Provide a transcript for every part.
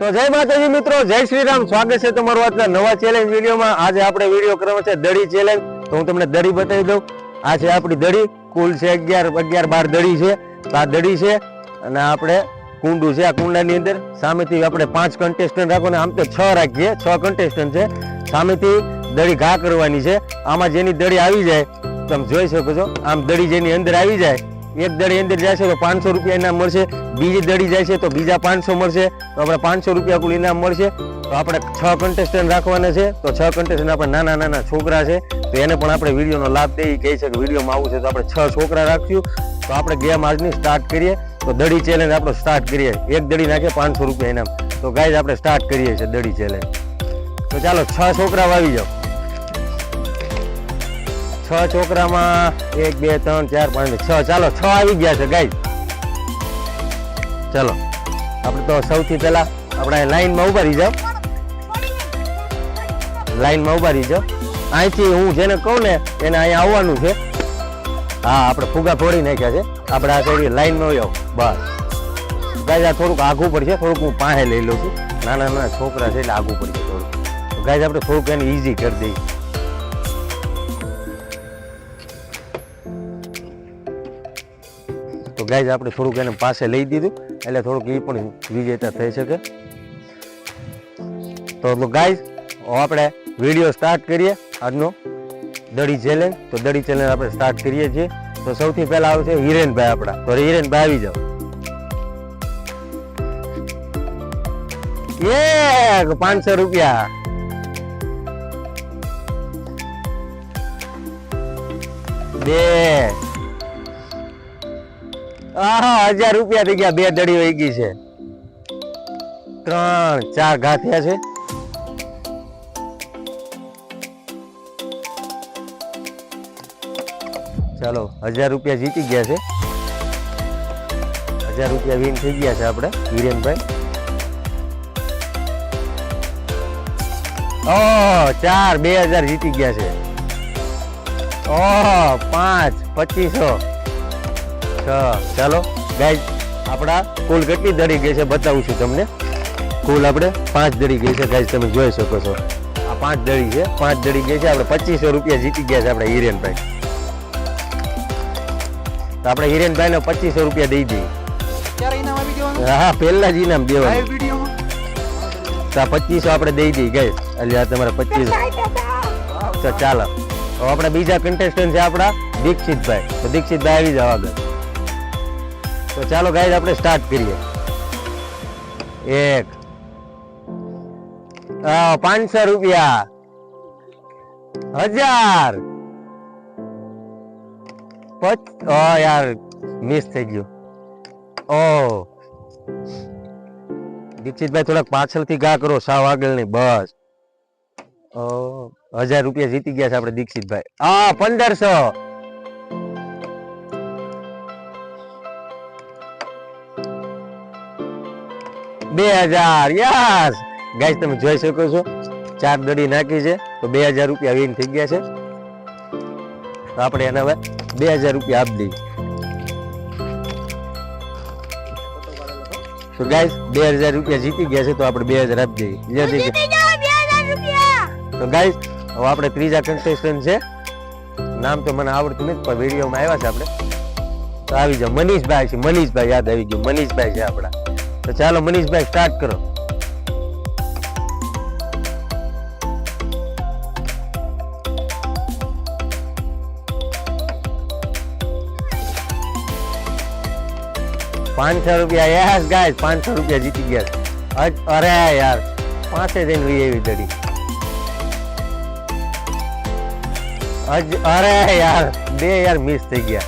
તો જય માતાજી મિત્રો, જય શ્રી રામ સ્વાગત છે તમારું આજના નવા ચેલેન્જ વિડીયોમાં. આજે આપણે વીડિયો કરવાનો છે દડી ચેલેન્જ તો હું તમને દડી બતાવી દઉં. આ છે આપણી દડી. કુલ છે અગિયાર અગિયાર, બાર દડી છે. તો આ દડી છે અને આપણે કુંડું છે આ કુંડાની અંદર. સામેથી આપણે પાંચ કન્ટેસ્ટન્ટ રાખો ને આમ તો છ રાખીએ. છ કન્ટેસ્ટન્ટ છે. સામેથી દડી ઘા કરવાની છે. આમાં જેની દડી આવી જાય, તમે જોઈ શકો છો. આમ દડી જેની અંદર આવી જાય એક દડી અંદર જાય છે તો પાંચસો રૂપિયા ઇનામ મળશે, બીજી દડી જાય છે તો બીજા પાંચસો મળશે, તો આપણે પાંચસો રૂપિયા કુલ ઇનામ મળશે. તો આપણે છ કન્ટેસ્ટન્ટ રાખવાના છે, તો છ કન્ટેસ્ટન્ટ આપણે નાના નાના છોકરા છે, તો એને પણ આપણે વિડીયોનો લાભ દઈએ. કહે છે કે વિડીયોમાં આવું છે તો આપણે છ છોકરા રાખ્યું તો આપણે ગેમ આજની સ્ટાર્ટ કરીએ, તો દડી ચેલેન્જ આપણે સ્ટાર્ટ કરીએ. એક દડી નાખીએ પાંચસો રૂપિયા ઇનામ. તો ગાય આપણે સ્ટાર્ટ કરીએ છીએ દડી ચેલેન્જ તો ચાલો છ છોકરા આવી જાઓ. છ છોકરામાં એક, બે, ત્રણ, ચાર, પાંચ, છ. ચાલો, છ આવી ગયા છે ગાઈ ચાલો, આપણે તો સૌથી પહેલા આપણે લાઈનમાં ઊભા રહી જાઓ. લાઈનમાં ઊભા રહી જાઓ. અહીંથી હું જેને કહું ને, એને અહીંયા આવવાનું છે. હા, આપણે ફુગા ફોડી નાખ્યા છે. આપણે આ સાઈડ લાઈનમાં આવ્યો બસ. ગાય આ થોડુંક આઘું પડશે. થોડુંક હું પાસે લઈ લઉં છું. નાના નાના છોકરા છે એટલે આઘું પડશે થોડુંક. ગાય આપણે થોડુંક એને ઈઝી કરી દઈએ. ગાઈઝ આપણે થોડુંક એને પાસે લઈ દીધું. એટલે થોડુંક એ પણ વિજેતા થઈ શકે. તો ગાઈઝ આપણે વીડિયો સ્ટાર્ટ કરીએ આજનો. દડી ચેલેન્જ તો દડી ચેલેન્જ આપણે સ્ટાર્ટ કરીએ છીએ. તો સૌથી પહેલા છે હિરેનભાઈ આપણા. તો હિરેનભાઈ આવી જાઓ. એક, પાંચસો રૂપિયા. બે આહા, હજાર રૂપિયા થઈ ગયા, બે દડી વહી ગઈ છે. ત્રણ, ચાર ઘા છે. ચાલો, હજાર રૂપિયા જીતી ગયા છે. હજાર રૂપિયા વિન થઈ ગયા છે આપણે, હિરેનભાઈ. ઓ ચાર, બે હજાર જીતી ગયા છે. ઓ પાંચ, પચીસો. છ ચાલો. ગાઈઝ આપણા કુલ કેટલી દડી ગઈ છે બતાવું છું તમને. કુલ આપણે પાંચ દડી ગઈ છે. ગાઈઝ તમે જોઈ શકો છો. આ પાંચ દડી છે. પાંચ દડી ગઈ છે. આપણે પચીસો રૂપિયા જીતી ગયા છે આપણે હિરેનભાઈ. તો આપણે હિરેનભાઈ ને પચીસો રૂપિયા દઈ દઈએ. હા પહેલા જ ઇનામ દેવાનું. તો પચીસો આપણે દઈ દઈએ ગઈ એટલે આ તમારા પચીસો. તો ચાલો. હવે આપણે બીજા કન્ટેસ્ટન્ટ છે આપણા દીક્ષિતભાઈ. તો દીક્ષિતભાઈ આવી જાવ આગળ. તો ચાલો ગાઈઝ આપણે સ્ટાર્ટ કરીએ. એક. આ, પાંચસો રૂપિયા. હજાર. પચ ઓ યાર મિસ થઈ ગયું. ઓ. દીક્ષિતભાઈ થોડાક પાછળથી ગા કરો સાવ આગળ નહીં બસ. ઓ હજાર રૂપિયા જીતી ગયા છે આપણે દીક્ષિતભાઈ. આ પંદરસો. બે હજાર યસ ગાઈસ તમે જોઈ શકો છો, ચાર દડી નાખી છે, તો બે હજાર રૂપિયા વીન થઈ ગયા છે. તો આપણે એને હવે બે હજાર રૂપિયા આપી દઈએ. તો ગાઈસ બે હજાર રૂપિયા જીતી ગયા છે, તો આપણે બે હજાર આપી દઈએ. તો ગાઈસ હવે આપણે ત્રીજા કન્ટેસ્ટન્ટ છે. નામ તો મને આવડતું નથી, પણ વિડીયોમાં આવ્યા છે આપણે. તો આવી જાઓ. મનીષભાઈ છે, મનીષભાઈ, યાદ આવી ગયું. મનીષભાઈ છે આપણા. તો ચાલો મનીષભાઈ સ્ટાર્ટ કરો. પાંચસો રૂપિયા, યસ ગાઈસ પાંચસો રૂપિયા જીતી ગયા છે. અજ- અરે યાર પાંચે જઈને વી એવી દડી. અજ- અરે યાર, બે યાર મિસ થઈ ગયા.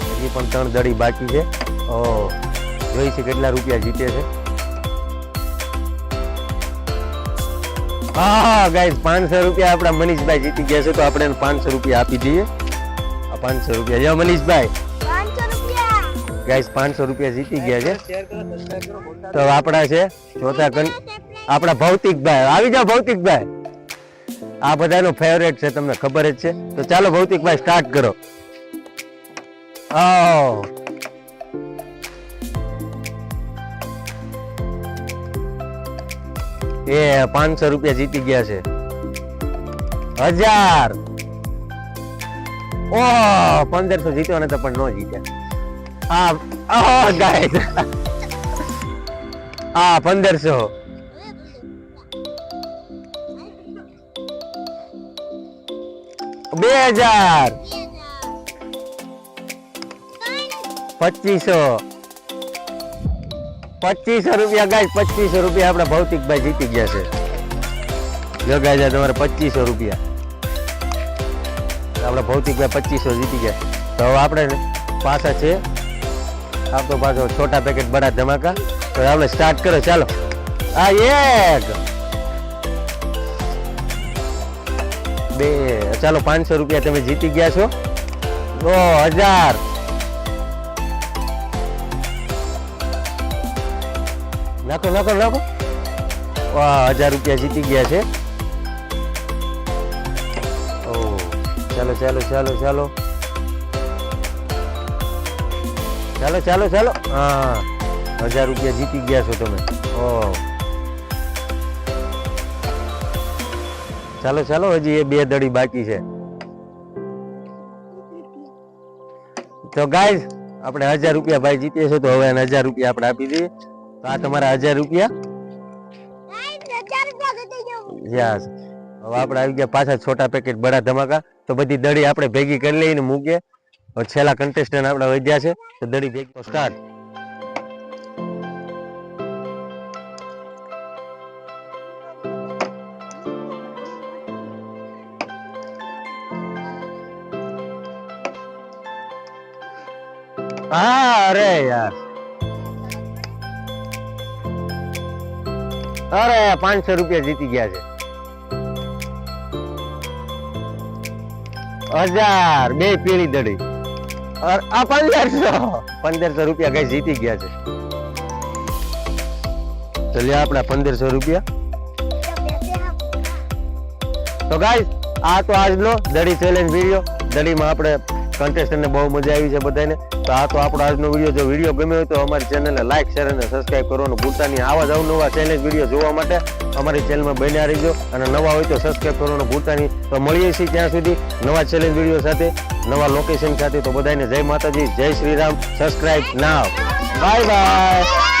હજી પણ ત્રણ દડી બાકી છે. ઓ જોઈ છે કેટલા રૂપિયા જીતે છે? હા ગાઈસ પાંચસો રૂપિયા આપણા મનીષભાઈ જીતી ગયા છે તો આપણે પાંચસો રૂપિયા આપી દઈએ. આ પાંચસો રૂપિયા જો મનીષભાઈ. ગાઈઝ પાંચસો રૂપિયા જીતી ગયા છે. તો આપણા છે ચોથા કન આપણા ભૌતિકભાઈ. આવી જાઓ ભૌતિકભાઈ. આ બધાનો ફેવરેટ છે તમને ખબર જ છે. તો ચાલો ભૌતિકભાઈ સ્ટાર્ટ કરો. ઓ એ પાંચસો રૂપિયા જીતી ગયા છે. હજાર. ઓ પંદરસો જીત્યો તો પણ ન જીત્યા. આ ગાય આ પંદરસો. બે હજાર. પચીસો. પચીસો રૂપિયા ગાય, પચીસો રૂપિયા આપણા ભૌતિકભાઈ જીતી ગયા છે. ગાય જાય તમારે પચીસો રૂપિયા. આપણા ભૌતિકભાઈ પચીસો જીતી ગયા. તો હવે આપણે પાછા છે. આપતો પાછો છોટા પેકેટ બડા ધમાકા. તો આપણે સ્ટાર્ટ કરો, ચાલો. આ એક. બે. ચાલો, પાંચસો રૂપિયા તમે જીતી ગયા છો. ઓ હજાર. નાખો નાખો નાખો. વાહ, હજાર રૂપિયા જીતી ગયા છે. ચાલો ચાલો ચાલો ચાલો. ચાલો ચાલો ચાલો. હા, હજાર રૂપિયા જીતી ગયા છો તમે. ઓ. ચાલો ચાલો, હજી એ બે દડી બાકી છે. તો ગાય આપણે હજાર રૂપિયા ભાઈ જીતીએ છીએ તો હવે હજાર રૂપિયા આપણે આપી દઈએ. તો આ તમારા હજાર રૂપિયા? યસ. હવે આપણે આવી ગયા પાછા છોટા પેકેટ બડા ધમાકા. તો બધી દડી આપણે ભેગી કરી લઈને મૂકીએ. હવે છેલ્લા કન્ટેસ્ટન્ટ આપણે વધ્યા છે. તો દડી ભેગી સ્ટાર્ટ હા અરે યાર. અરે, પાંચસો રૂપિયા જીતી ગયા છે. હજાર, બે પીળી દડી. આ પંદરસો. પંદરસો રૂપિયા કઈ જીતી ગયા છે. ચલ્યા, આપણા પંદરસો રૂપિયા. તો ગાઈસ આ તો આજનો દડી ચેલેન્જ વીડિયો દડીમાં આપણે કન્ટેસ્ટન્ટને બહુ મજા આવી છે બધાને. તો આ તો આપણો આજનો વીડિયો જો વીડિયો ગમ્યો હોય તો અમારી ચેનલને લાઇક શેર અને સબસ્ક્રાઇબ કરવાનું ભૂલતા નહીં. આવા જ અવનવા ચેલેન્જ વીડિયો જોવા માટે અમારી ચેનલમાં બન્યા રહીજો. અને નવા હોય તો સબસ્ક્રાઇબ કરવાનું ભૂલતા નહીં. તો મળીએ છીએ ત્યાં સુધી નવા ચેલેન્જ વીડિયો સાથે, નવા લોકેશન સાથે. તો બધાને જય માતાજી, જય Shri Ram. Subscribe now bye bye